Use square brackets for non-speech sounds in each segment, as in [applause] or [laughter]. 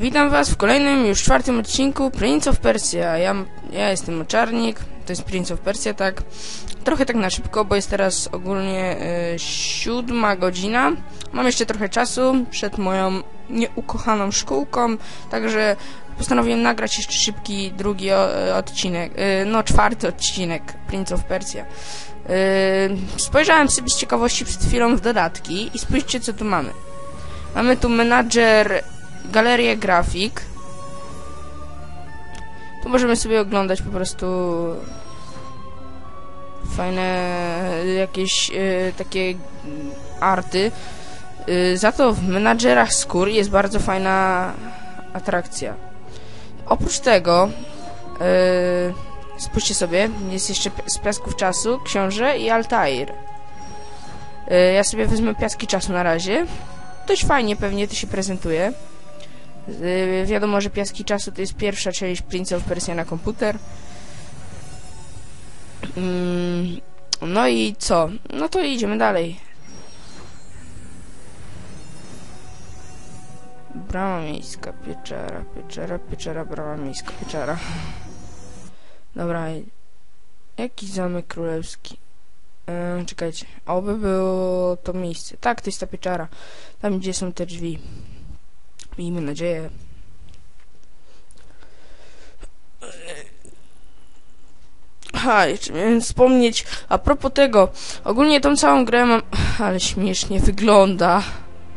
Witam was w kolejnym, już czwartym odcinku Prince of Persia. Ja, ja jestem Moczarnik, to jest Prince of Persia, tak. Trochę tak na szybko, bo jest teraz ogólnie y, siódma godzina. Mam jeszcze trochę czasu przed moją nieukochaną szkółką, także postanowiłem nagrać jeszcze szybki drugi o, odcinek, y, no czwarty odcinek Prince of Persia. Y, spojrzałem sobie z ciekawości przed chwilą w dodatki i spójrzcie co tu mamy. Mamy tu menadżer galerię grafik. Tu możemy sobie oglądać po prostu fajne jakieś y, takie arty. Y, za to w menadżerach skór jest bardzo fajna atrakcja. Oprócz tego y, spójrzcie sobie, jest jeszcze z piasków czasu książę i Altair. ja sobie wezmę piaski czasu na razie. Dość fajnie pewnie to się prezentuje. Yy, wiadomo, że Piaski Czasu to jest pierwsza część Prince of Persia na komputer. Yy, no i co? No to idziemy dalej. Brama miejska, pieczara, pieczara, pieczara, brama miejska, pieczara. Dobra. Jaki zamek królewski? Yy, czekajcie. Oby było to miejsce. Tak, to jest ta pieczara. Tam, gdzie są te drzwi. Miejmy nadzieję. Ha, jeszcze miałem wspomnieć, a propos tego, ogólnie tą całą grę mam, ale śmiesznie wygląda.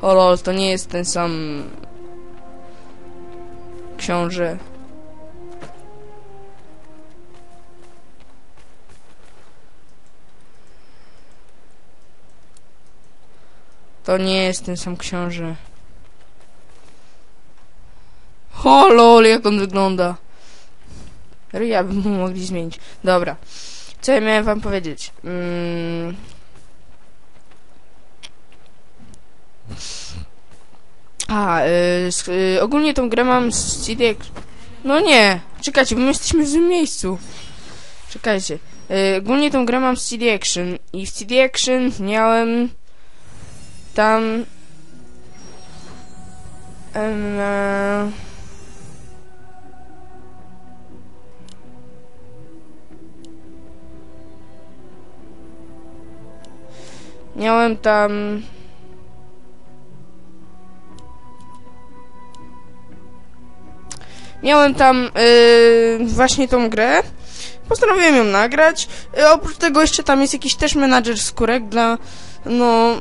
O lol, to nie jest ten sam książę. To nie jest ten sam książę. O lol, jak on wygląda. Ryja by mogli zmienić. Dobra. Co ja miałem wam powiedzieć? Mm. A, y, y, ogólnie tą grę mam z CD... No nie! Czekajcie, bo my jesteśmy w miejscu. Czekajcie. Y, ogólnie tą grę mam z CD Action i w CD Action miałem tam... Um, Miałem tam... Miałem tam yy, właśnie tą grę. Postanowiłem ją nagrać. Yy, oprócz tego jeszcze tam jest jakiś też menadżer skórek dla no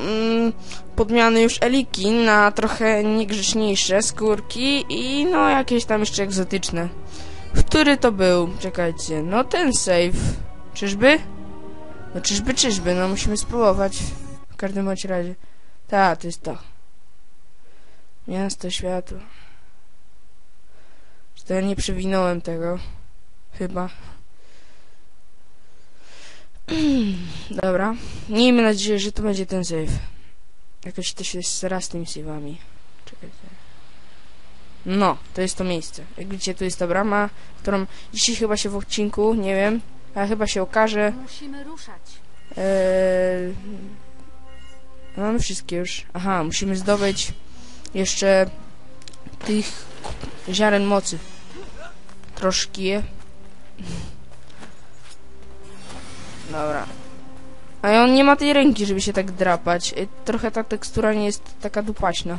yy, podmiany już Eliki na trochę niegrzeczniejsze skórki i no jakieś tam jeszcze egzotyczne. Który to był? Czekajcie. No ten save. Czyżby? No czyżby, czyżby, no musimy spróbować. W każdym bądź razie. Tak, to jest to. Miasto światło. Czy to ja nie przewinąłem tego? Chyba. [clears throat] Dobra. Miejmy nadzieję, że to będzie ten save. Jakoś to się z tymi save'ami. Czekajcie. No, to jest to miejsce. Jak widzicie, tu jest ta brama, którą dzisiaj chyba się w odcinku, nie wiem, a chyba się okaże. Musimy ruszać. Eee, mamy wszystkie już. Aha, musimy zdobyć jeszcze tych ziaren mocy. Troszkę je. Dobra. A on nie ma tej ręki, żeby się tak drapać. E, trochę ta tekstura nie jest taka dupaśna.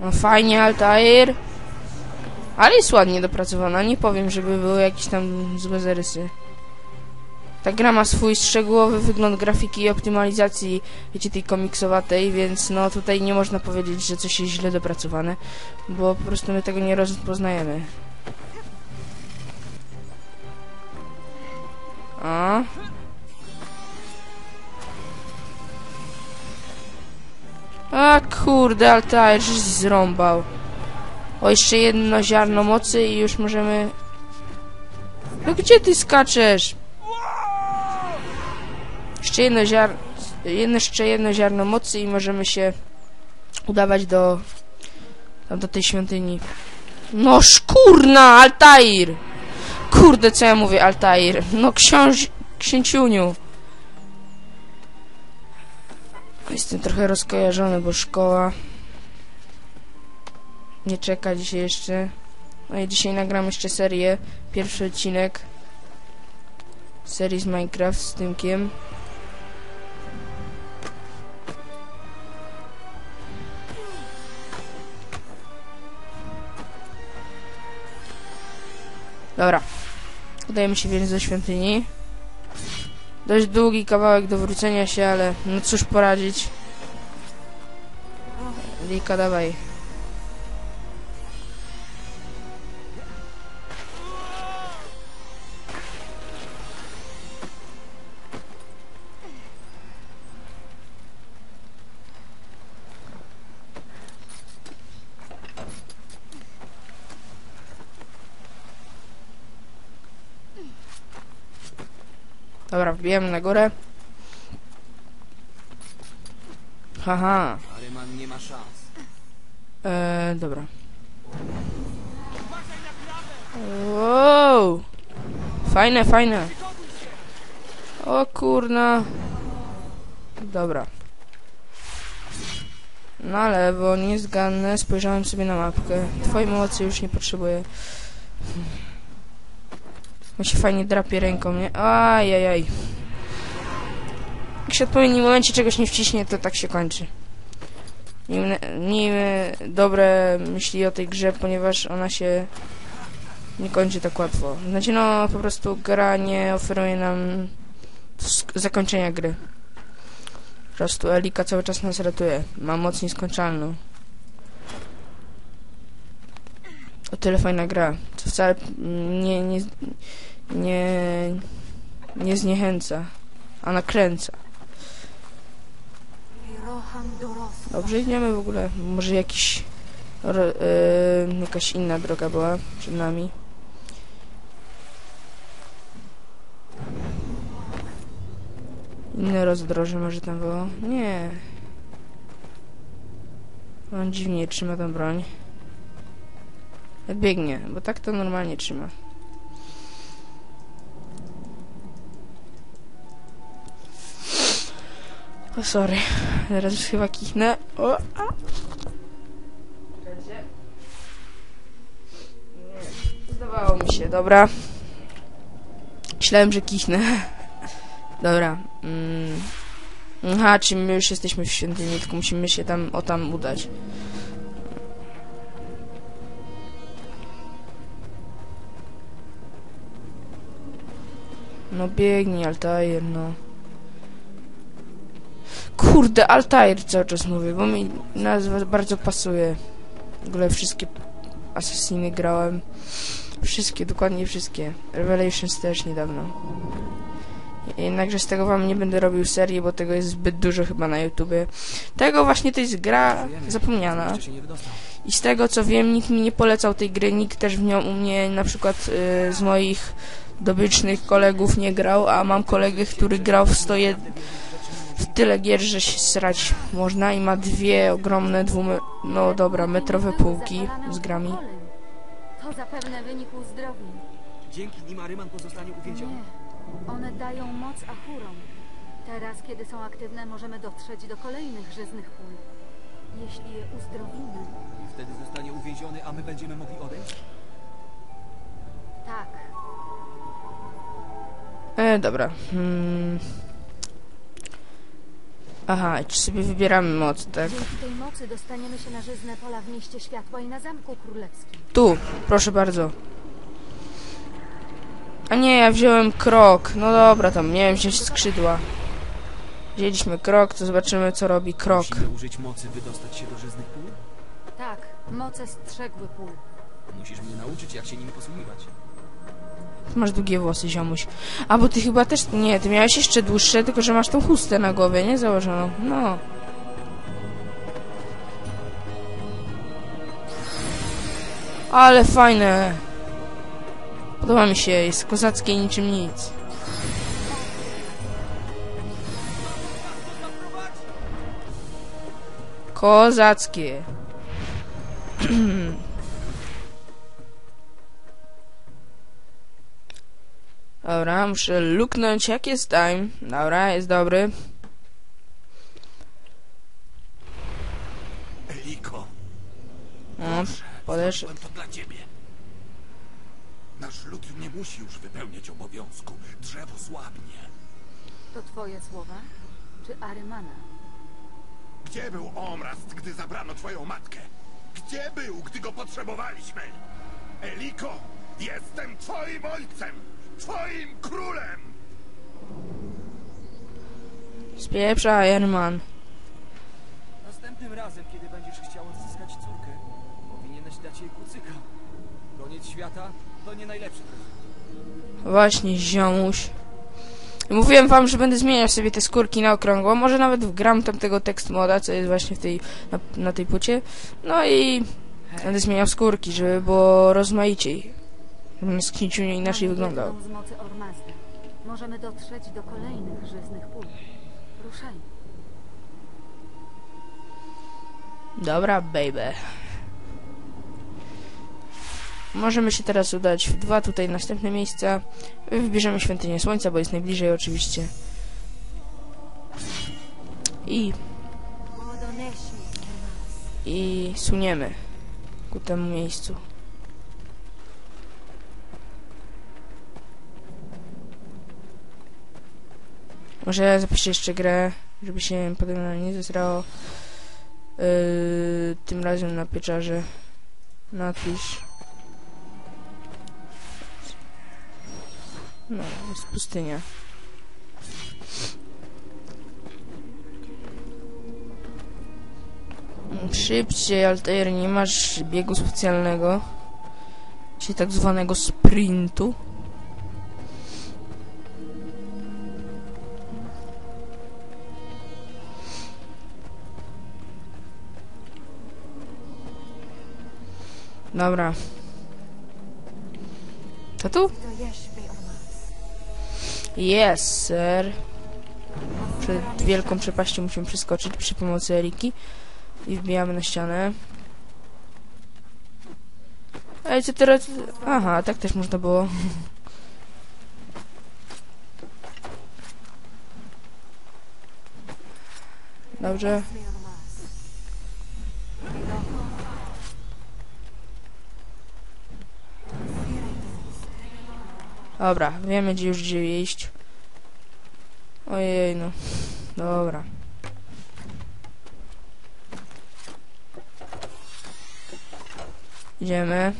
No fajnie, Altair. Ale jest ładnie dopracowana, nie powiem, żeby były jakieś tam złe zarysy. Ta gra ma swój szczegółowy wygląd grafiki i optymalizacji, wiecie, tej komiksowatej, więc no tutaj nie można powiedzieć, że coś jest źle dopracowane, bo po prostu my tego nie rozpoznajemy. A? A kurde, Altair, żeś zrąbał. O, jeszcze jedno ziarno mocy i już możemy... No gdzie ty skaczesz? Jeszcze jedno jeszcze jedno ziarno mocy i możemy się udawać do... Tam do tej świątyni. No szkurna, Altair! Kurde, co ja mówię, Altair? No książ... księciuniu. Jestem trochę rozkojarzony, bo szkoła nie czeka dzisiaj jeszcze. No i dzisiaj nagram jeszcze serię, pierwszy odcinek serii z Minecraft z Tymkiem. Dobra. Udajemy się więc do świątyni. Dość długi kawałek do wrócenia się, ale no cóż poradzić. Lika, dawaj. Wbijamy na górę. Haha. Aryman nie ma szans. Eee, dobra. Wow! Fajne, fajne. O kurna. Dobra. Na lewo, niezganne. Spojrzałem sobie na mapkę. Twojej mocy już nie potrzebuję. On się fajnie drapie ręką, nie? Ajajaj. Jak się w momencie czegoś nie wciśnie, to tak się kończy. Miejmy, dobre myśli o tej grze, ponieważ ona się nie kończy tak łatwo. Znaczy, no, po prostu gra nie oferuje nam zakończenia gry. Po prostu Elika cały czas nas ratuje. Ma moc nieskończalną. O tyle fajna gra. To wcale nie, nie, nie, nie zniechęca, a nakręca. Dobrze idziemy w ogóle. Może jakiś, ro, y, jakaś inna droga była przed nami. Inne rozdroże może tam było? Nie. On dziwnie trzyma tą broń. Biegnie, bo tak to normalnie trzyma. O, sorry. Teraz już chyba kichnę. O, a. Zdawało mi się, dobra. Myślałem, że kichnę. Dobra. Mm. Aha, my już jesteśmy w świątyni, tylko musimy się tam, o tam udać. No biegnij, Altair, no. Kurde, Altair cały czas mówię, bo mi nazwa bardzo pasuje. W ogóle wszystkie Assassiny grałem. Wszystkie, dokładnie wszystkie. Revelations też niedawno. Jednakże z tego wam nie będę robił serii, bo tego jest zbyt dużo chyba na YouTubie. Tego właśnie to jest gra zapomniana. I z tego co wiem, nikt mi nie polecał tej gry, nikt też w nią u mnie na przykład y, z moich dobycznych kolegów nie grał, a mam kolegę, który grał w stoje w tyle gier, że się srać można i ma dwie ogromne, dwume... no dobra, metrowe półki z grami. To zapewne wynik uzdrowień. Dzięki nim Aryman pozostanie uwięziony. Nie. One dają moc Achurom. Teraz, kiedy są aktywne, możemy dotrzeć do kolejnych żyznych pól. Jeśli je uzdrowimy, I wtedy zostanie uwięziony, a my będziemy mogli odejść? tak. E, dobra. Hmm. Aha, czy sobie wybieramy moc, tak? Dzięki tej mocy dostaniemy się na żyzne pola w mieście światła i na Zamku Królewskim. Tu, proszę bardzo. A nie, ja wziąłem krok. No dobra, tam miałem wziąć skrzydła. Wzięliśmy krok, to zobaczymy, co robi krok. Musimy użyć mocy, by dostać się do żyznych pól? Tak, moce strzegły pól. Musisz mnie nauczyć, jak się nimi posługiwać. Masz długie włosy, ziomuś. A, bo ty chyba też... Nie, ty miałeś jeszcze dłuższe, tylko że masz tą chustę na głowie, nie? Założoną. No. Ale fajne. Podoba mi się, jest kozackie niczym nic. Kozackie. Dobra, muszę luknąć, jak jest time. Dobra, jest dobry. Eliko. No, podesz... to dla ciebie. Nasz Luki nie musi już wypełniać obowiązku. Drzewo słabnie. To twoje słowa? Czy Arymana? Gdzie był Omrast, gdy zabrano twoją matkę? Gdzie był, gdy go potrzebowaliśmy? Eliko, jestem twoim ojcem! Twoim królem! Spieprza Herman. Następnym razem, kiedy będziesz chciał odzyskać córkę, powinieneś dać jej kucyka. Koniec świata to nie najlepszy prezent. Właśnie, ziomuś. Mówiłem wam, że będę zmieniał sobie te skórki na okrągło. Może nawet wgram tam tego tekst moda, co jest właśnie w tej, na, na tej płycie. No i będę zmieniał skórki, żeby było rozmaiciej. Sknieciu inaczej wyglądał. z mocy Ormazda. Możemy dotrzeć do kolejnych żyznych pól. Ruszajmy. Dobra, baby. Możemy się teraz udać w dwa tutaj następne miejsca. Wybierzemy Świątynię Słońca, bo jest najbliżej oczywiście. I... I suniemy ku temu miejscu. Może zapiszę jeszcze grę, żeby się na nie zesrało. Yy, tym razem na pieczarze. Napisz. No, jest pustynia. Szybciej Altair nie masz biegu specjalnego czyli tak zwanego sprintu Dobra. To tu? Yes, sir. Przed wielką przepaścią musimy przeskoczyć przy pomocy Eriki. I wbijamy na ścianę. Ej, co teraz... Aha, tak też można było. Dobrze. Dobra, wiemy gdzie już gdzie iść. Ojej, no. Dobra. Idziemy.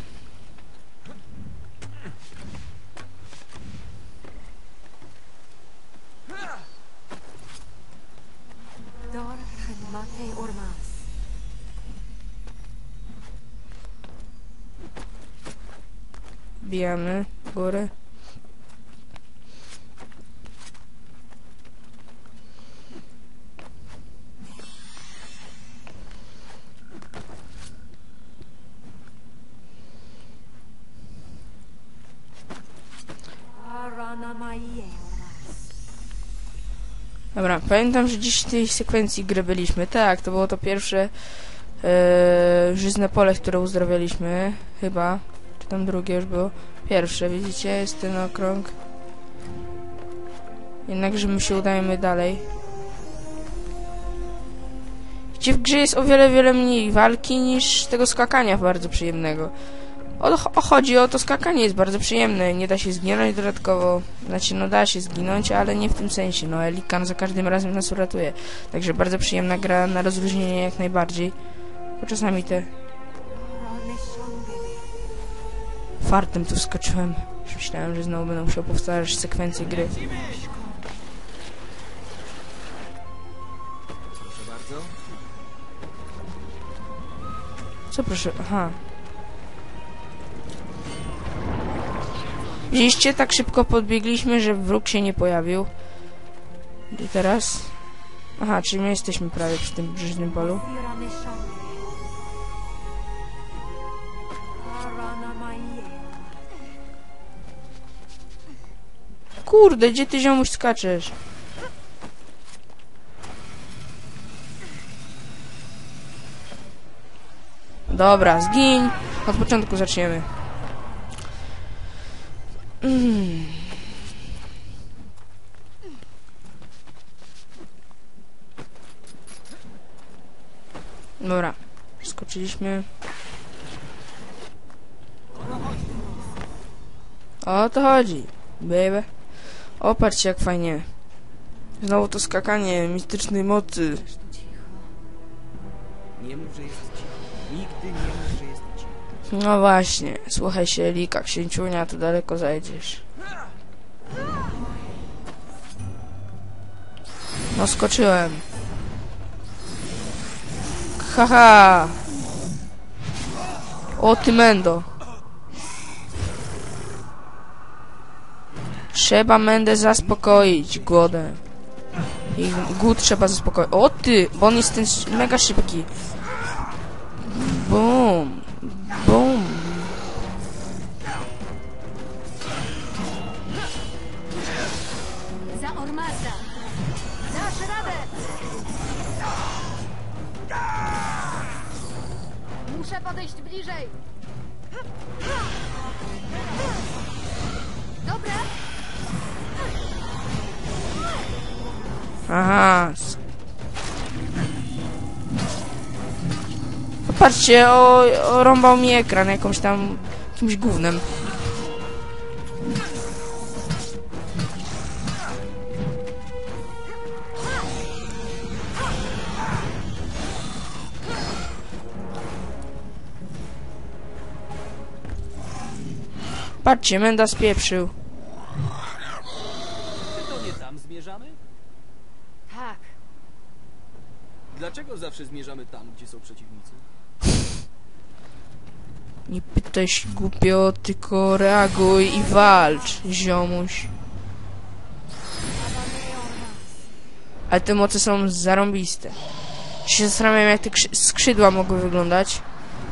Bijamy górę. Dobra, pamiętam, że dziś w tej sekwencji gry byliśmy. Tak, to było to pierwsze e, żyzne pole, które uzdrawialiśmy. Chyba. Czy tam drugie już było? Pierwsze, widzicie? Jest ten okrąg. Jednakże my się udajemy dalej. Gdzie w grze jest o wiele, wiele mniej walki niż tego skakania bardzo przyjemnego. O, o, chodzi o to skakanie jest bardzo przyjemne, nie da się zginąć dodatkowo. Znaczy, no da się zginąć, ale nie w tym sensie. No, Elikan za każdym razem nas uratuje. Także bardzo przyjemna gra na rozluźnienie jak najbardziej. Bo czasami te... Fartem tu wskoczyłem. Myślałem, że znowu będę musiał powtarzać sekwencję gry. Co proszę? Aha. Widzieliście, tak szybko podbiegliśmy, że wróg się nie pojawił. I teraz? Aha, czyli my jesteśmy prawie przy tym brzyżnym polu. Kurde, gdzie ty ziomuś skaczesz? Dobra, zgiń. Od początku zaczniemy. Mm. Dobra, skoczyliśmy. O to chodzi, baby. Oparć jak fajnie. Znowu to skakanie mistycznej mocy. Nie mów, że jest cicho. Nigdy nie mów, że jest no właśnie, słuchaj się Lika, księciunia, to daleko zajdziesz. No skoczyłem. Haha. O ty mendo. Trzeba Mendę zaspokoić głodę. I głód trzeba zaspokoić. O ty, bo on jest ten mega szybki. Bum. Podejść bliżej! Dobra! Aha. Patrzcie, o, o rąbał mi ekran jakąś tam, jakimś gównem. Patrzcie, Menda spieprzył. Czy to nie tam zmierzamy? Tak, Dlaczego zawsze zmierzamy tam, gdzie są przeciwnicy? Nie pytaj się głupio, tylko reaguj i walcz, ziomuś. Ale te moce są zarąbiste. Się zastanawiam, jak te krzy- skrzydła mogły wyglądać.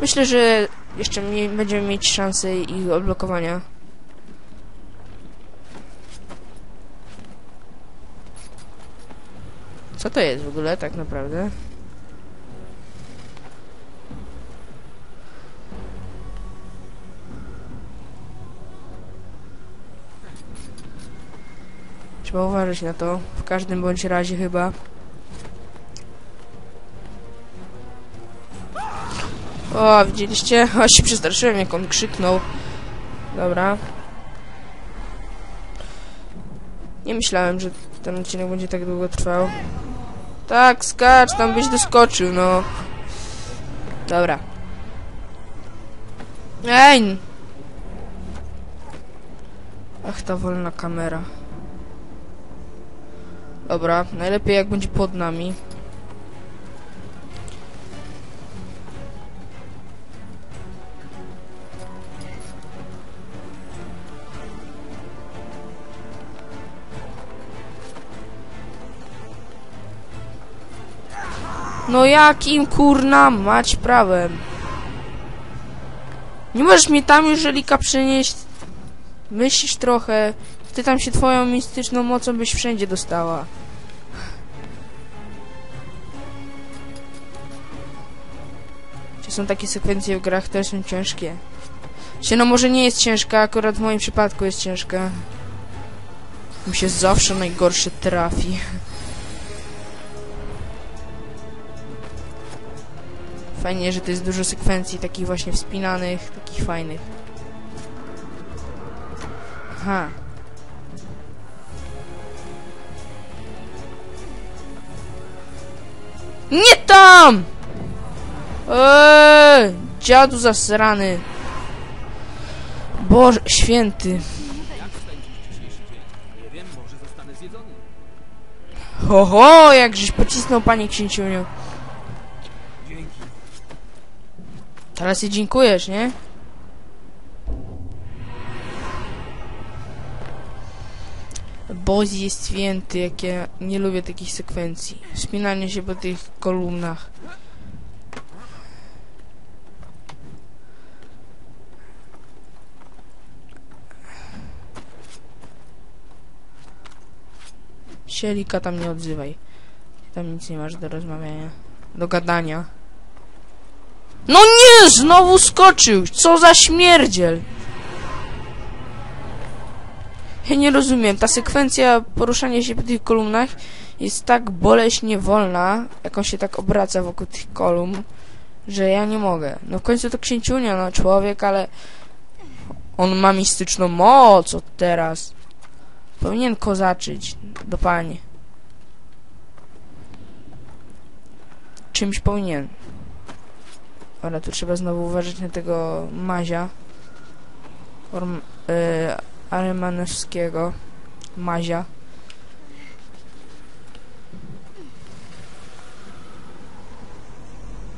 Myślę, że jeszcze będziemy mieć szansę ich odblokowania. Co to jest w ogóle, tak naprawdę? Trzeba uważać na to. W każdym bądź razie chyba. O, widzieliście? [laughs] O, się przestraszyłem, jak on krzyknął. Dobra. Nie myślałem, że ten odcinek będzie tak długo trwał. Tak, skacz, tam byś doskoczył, no. Dobra. Ej! Ach, ta wolna kamera. Dobra, najlepiej jak będzie pod nami. No jakim kurna mać prawem? Nie możesz mnie tam już żelika przenieść. Myślisz trochę. Ty tam się twoją mistyczną mocą byś wszędzie dostała. Czy są takie sekwencje w grach, które są ciężkie? Czy no może nie jest ciężka, akurat w moim przypadku jest ciężka. Mi się zawsze najgorsze trafi. Fajnie, że to jest dużo sekwencji takich właśnie wspinanych, takich fajnych. Aha. Nie tam! Eee, dziadu zasrany. Boże, święty. Ho, ho, jakżeś pocisnął panie księciuniu. Teraz jej dziękujesz, nie? Boz jest święty, jak ja nie lubię takich sekwencji. Wspinanie się po tych kolumnach. Sielika tam nie odzywaj. Tam nic nie masz do rozmawiania. Do gadania. No nie! Znowu skoczył! Co za śmierdziel! Ja nie rozumiem. Ta sekwencja poruszania się po tych kolumnach jest tak boleśnie wolna, jak on się tak obraca wokół tych kolumn, że ja nie mogę. No w końcu to księciunia, no człowiek, ale On ma mistyczną moc od teraz. Powinien kozaczyć do pani. Czymś powinien. Ale tu trzeba znowu uważać na tego Mazia. Orm, Aremanowskiego. Mazia.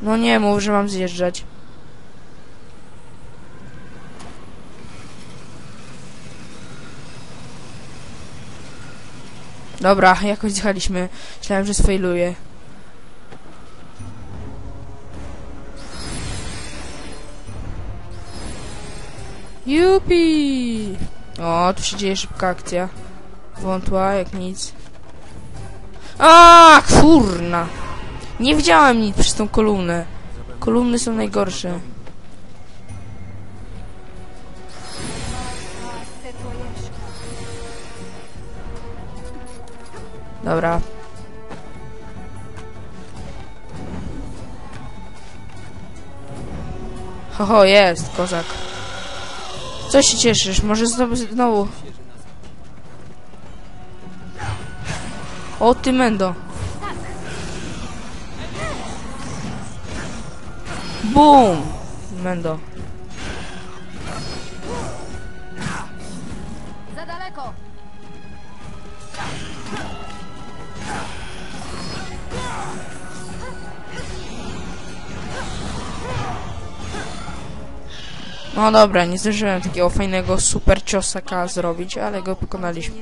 No nie mów, że mam zjeżdżać. Dobra, jakoś zjechaliśmy. Myślałem, że sfejluję. Jupi! O, tu się dzieje szybka akcja. Wątła, jak nic. A, kurna! Nie widziałem nic przez tą kolumnę. Kolumny są najgorsze. Dobra. Ho, ho, jest, kozak. Co się cieszysz? Może znowu... O, ty mendo. Boom! Mendo. No dobra, nie zdążyłem takiego fajnego super ciosaka zrobić, ale go pokonaliśmy.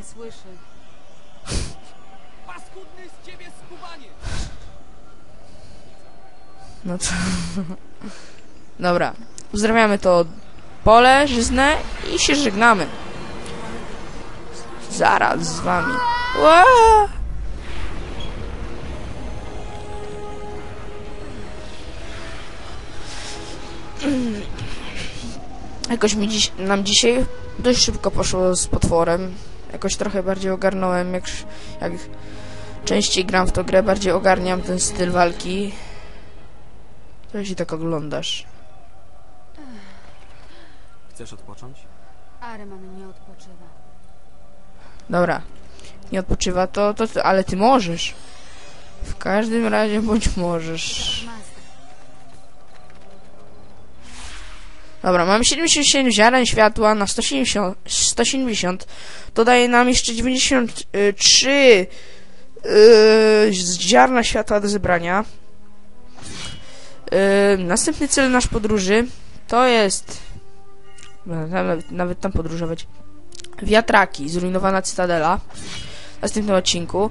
No co? Dobra. Uzdrawiamy to pole żyzne i się żegnamy. Zaraz z wami. Ła! Jakoś mi dziś, nam dzisiaj dość szybko poszło z potworem. Jakoś trochę bardziej ogarnąłem, jak, jak częściej gram w tą grę, bardziej ogarniam ten styl walki. Co się tak oglądasz? Chcesz odpocząć? Areman nie odpoczywa. Dobra. Nie odpoczywa, to, to, to ale ty możesz. W każdym razie bądź możesz. Dobra, mamy 77 ziaren światła na 170, 170. To daje nam jeszcze 93 yy, ziarna światła do zebrania. Yy, następny cel nasz podróży to jest nawet, nawet tam podróżować. Wiatraki, zrujnowana cytadela. W następnym odcinku.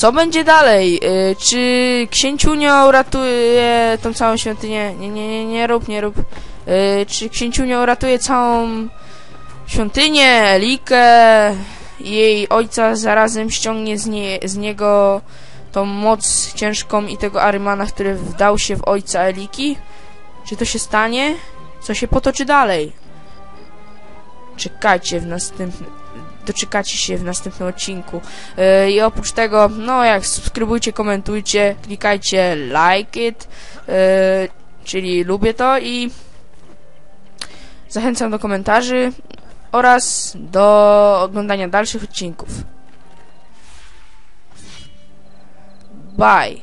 Co będzie dalej? Yy, czy księciunio uratuje tą całą świątynię? Nie, nie, nie, nie rób, nie rób. Yy, czy księciunio uratuje całą świątynię, Elikę i jej ojca zarazem ściągnie z, nie, z niego tą moc ciężką i tego Arymana, który wdał się w ojca Eliki? Czy to się stanie? Co się potoczy dalej? Czekajcie w następnym... Doczekacie się w następnym odcinku. Yy, I oprócz tego, no jak subskrybujcie, komentujcie, klikajcie like it, yy, czyli lubię to i zachęcam do komentarzy oraz do oglądania dalszych odcinków. Bye.